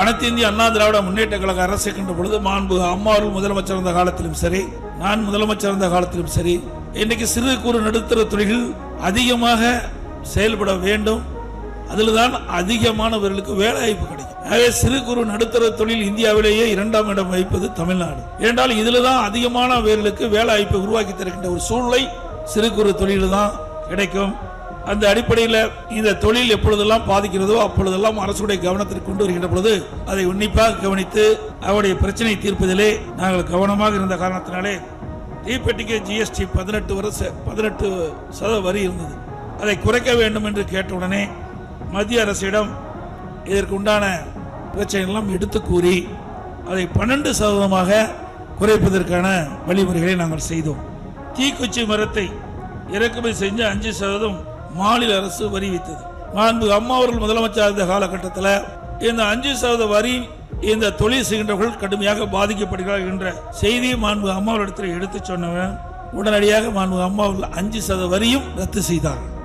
அனைத்து இந்திய அண்ணா திராவிட முன்னேற்ற கழக அரசு இருக்கின்ற பொழுது மாண்பு அம்மா முதலமைச்சர் இருந்த காலத்திலும் சரி நான் முதலமைச்சர் இருந்த காலத்திலும் சரி இன்னைக்கு சிறு குறு நடுத்தர தொழில்கள் அதிகமாக செயல்பட வேண்டும். அதில் தான் அதிகமானவர்களுக்கு வேலை வாய்ப்பு கிடைக்கும். ஆகவே சிறு குறு நடுத்தர தொழில் இந்தியாவிலேயே இரண்டாம் இடம் வகிப்பது தமிழ்நாடு. ஏனென்றால் இதில் தான் அதிகமானவர்களுக்கு வேலை வாய்ப்பை உருவாக்கி தருகின்ற ஒரு சூழ்நிலை சிறு குறு தொழில் தான் கிடைக்கும். அந்த அடிப்படையில் இந்த தொழில் எப்பொழுதெல்லாம் பாதிக்கிறதோ அப்பொழுதெல்லாம் அரசுடைய கவனத்திற்கு கொண்டு வருகின்ற பொழுது அதை உன்னிப்பாக கவனித்து அவருடைய பிரச்சனை தீர்ப்பதிலே நாங்கள் கவனமாக இருந்த காரணத்தினாலே தீப்பெட்டிக்கு ஜிஎஸ்டி பதினெட்டு வருஷ பதினெட்டு சத வரி இருந்தது. அதை குறைக்க வேண்டும் என்று கேட்டவுடனே மத்திய அரசிடம் இதற்கு உண்டான பிரச்சனைகளெல்லாம் எடுத்து கூறி அதை பன்னெண்டு சதவீதமாக குறைப்பதற்கான வழிமுறைகளை நாங்கள் செய்தோம். தீக்குச்சி மரத்தை இறக்குமதி செஞ்சு அஞ்சு சதவீதம் மாநில அரசு வரி வித்தது. மாண்பு அம்மா அவர்கள் முதலமைச்சர் இருந்த காலகட்டத்தில் இந்த அஞ்சு சதவீத வரி இந்த தொழில் செய்கின்றவர்கள் கடுமையாக பாதிக்கப்படுகிறார்கள் என்ற செய்தியை மாண்பு அம்மா அவர்களிடத்தில் எடுத்து சொன்னவன் உடனடியாக மாண்பு அம்மா அவர்கள் அஞ்சு சதவீத வரியும் ரத்து செய்தார்கள்.